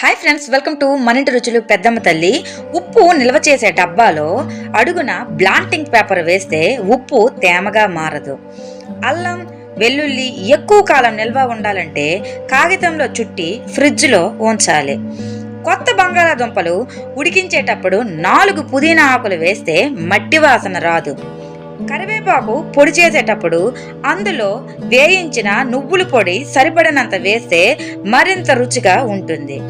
Hi friends welcome to మనింటి రుచులు పెద్దమ్మ తల్లి ఉప్పు నిల్వ చేసే డబ్బాలో అడుగున బ్లాంటింగ్ పేపర్ వేస్తే ఉప్పు తేమగా మారదు. అల్లం వెల్లుల్లి ఎక్కువ కాలం నిల్వ ఉండాలంటే కాగితంలో చుట్టి ఫ్రిడ్జ్లో ఉంచాలి. కొత్త బంగాళాదుంపలు ఉడికించేటప్పుడు నాలుగు పుదీనా ఆకులు వేస్తే మట్టి వాసన రాదు. కరివేపాకు పొడి చేసేటప్పుడు అందులో వేయించిన నువ్వుల పొడి సరిపడినంత వేస్తే మరింత రుచిగా ఉంటుంది.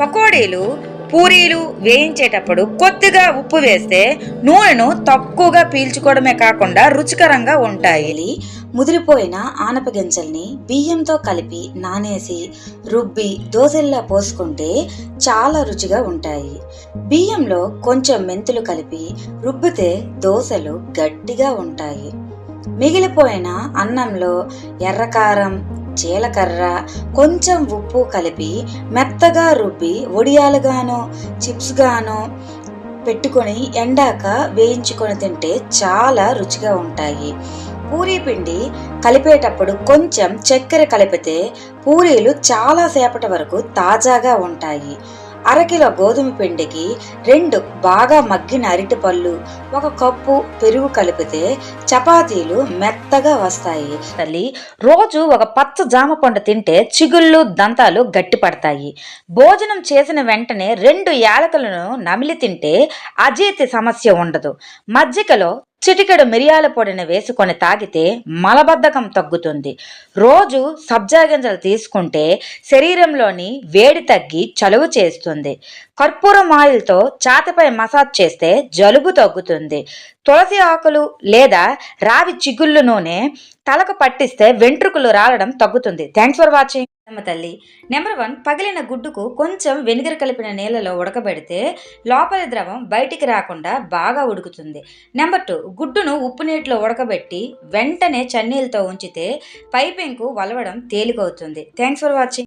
పకోడీలు పూరీలు వేయించేటప్పుడు కొద్దిగా ఉప్పు వేస్తే నూనెను తక్కువగా పీల్చుకోవడమే కాకుండా రుచికరంగా ఉంటాయి. ముదిరిపోయిన ఆనప గింజల్ని బియ్యంతో కలిపి నానేసి రుబ్బి దోశల్లా పోసుకుంటే చాలా రుచిగా ఉంటాయి. బియ్యంలో కొంచెం మెంతులు కలిపి రుబ్బితే దోశలు గట్టిగా ఉంటాయి. మిగిలిపోయిన అన్నంలో ఎర్రకారం జీలకర్ర కొంచెం ఉప్పు కలిపి మెత్తగా రుబ్బి వడియాలుగాను చిప్స్గాను పెట్టుకొని ఎండాక వేయించుకొని తింటే చాలా రుచిగా ఉంటాయి. పూరీ పిండి కలిపేటప్పుడు కొంచెం చక్కెర కలిపితే పూరీలు చాలా సేపటి వరకు తాజాగా ఉంటాయి. అరకిలో గోధుమ పిండికి రెండు బాగా మగ్గిన అరటిపళ్ళు ఒక కప్పు పెరుగు కలిపితే చపాతీలు మెత్తగా వస్తాయి. తల్లి రోజు ఒక పచ్చ జామ పండు తింటే చిగుళ్ళు దంతాలు గట్టిపడతాయి. భోజనం చేసిన వెంటనే రెండు యాలకులను నమిలి తింటే అజీర్తి సమస్య ఉండదు. మజ్జిగలో చిటికెడు మిరియాల పొడిని వేసుకొని తాగితే మలబద్ధకం తగ్గుతుంది. రోజు సబ్జా గింజలు తీసుకుంటే శరీరంలోని వేడి తగ్గి చలువ చేస్తుంది. కర్పూరం ఆయిల్తో ఛాతిపై మసాజ్ చేస్తే జలుబు తగ్గుతుంది. తులసి ఆకులు లేదా రావి చిగుళ్ళు నూనె తలకు పట్టిస్తే వెంట్రుకలు రాలడం తగ్గుతుంది. థ్యాంక్స్ ఫర్ వాచింగ్ అమ్మ తల్లి నెంబర్ వన్ పగిలిన గుడ్డుకు కొంచెం వెనిగర్ కలిపిన నీళ్ళలో ఉడకబెడితే లోపలి ద్రవం బయటికి రాకుండా బాగా ఉడుకుతుంది. నెంబర్ టూ గుడ్డును ఉప్పు నీటిలో ఉడకబెట్టి వెంటనే చన్నీళ్ళతో ఉంచితే పైపెంకు వలవడం తేలికవుతుంది. Thanks for watching